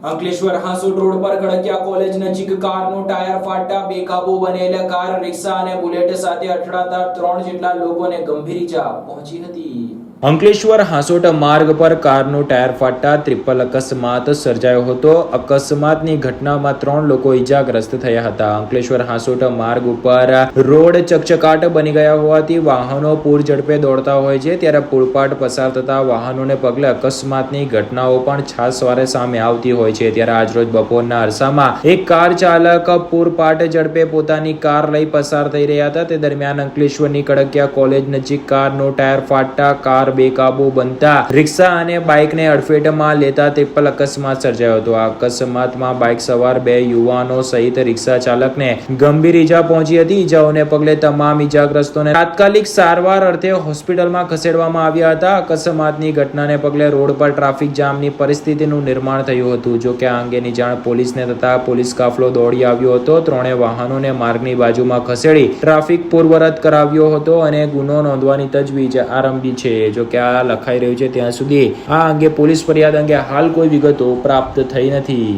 Ankleshwar Hansot road પર ખડકિયા college નજીક કારનું tyre ફાટતા બેકાબુ બનેલા કાર, રિક્ષા અને બુલેટ સાથે અથડાતા ત્રણ જેટલા લોકોને ગંભીર ઈજા પહોંચી હતી. અંકલેશ્વર હાંસોટ માર્ગ પર કારનું ટાયર ફાટતા ટ્રિપલ અકસ્માત સર્જાયો હતો. અકસ્માતની ઘટનામાં ત્રણ લોકો ઈજાગ્રસ્ત થયા હતા. અંકલેશ્વર હાંસોટ માર્ગ ઉપર રોડ ચકચકાટ બની ગયા હોવાથી વાહનો પૂર ઝડપે દોડતા હોય છે. ત્યારે પૂરપાટ પસાર થતા વાહનોને પગલે અકસ્માતની ઘટનાઓ પણ છાસવારે સામે આવતી હોય છે. ત્યારે આજરોજ બપોરના અરસામાં એક કાર ચાલક પૂરપાટ ઝડપે પોતાની કાર લઈ પસાર થઈ રહ્યા હતા. તે દરમિયાન અંકલેશ્વરની કડકિયા કોલેજ નજીક કારનો ટાયર ફાટતા કાર બેકાબુ બનતા રિક્ષા અને બાઇકને અડફેટમાં લેતા ટ્રિપલ અકસ્માત સર્જાયો હતો. આ અકસ્માતમાં બાઇક સવાર બે યુવાનો સહિત રિક્ષા ચાલકને ગંભીર ઈજા પહોંચી હતી. ઈજાઓને પગલે તમામ ઈજાગ્રસ્તોને તાત્કાલિક સારવાર અર્થે હોસ્પિટલમાં ખસેડવામાં આવ્યા હતા. અકસ્માતની ઘટનાને પગલે રોડ પર ટ્રાફિક જામની પરિસ્થિતિનું નિર્માણ થયું હતું. જો કે આ અંગેની જાણ પોલીસને થતા પોલીસ કાફલો દોડી આવ્યો હતો. ત્રણે વાહનોને માર્ગની બાજુમાં ખસેડી ટ્રાફિક પૂર્વરત કરાવ્યો હતો અને ગુનો નોંધવાની તજવીજ આરંભી છે. જો કે આ લખાઈ રહ્યું છે, ત્યાં સુધી આ અંગે પોલીસ ફરિયાદ અંગે હાલ કોઈ વિગતો પ્રાપ્ત થઈ નથી.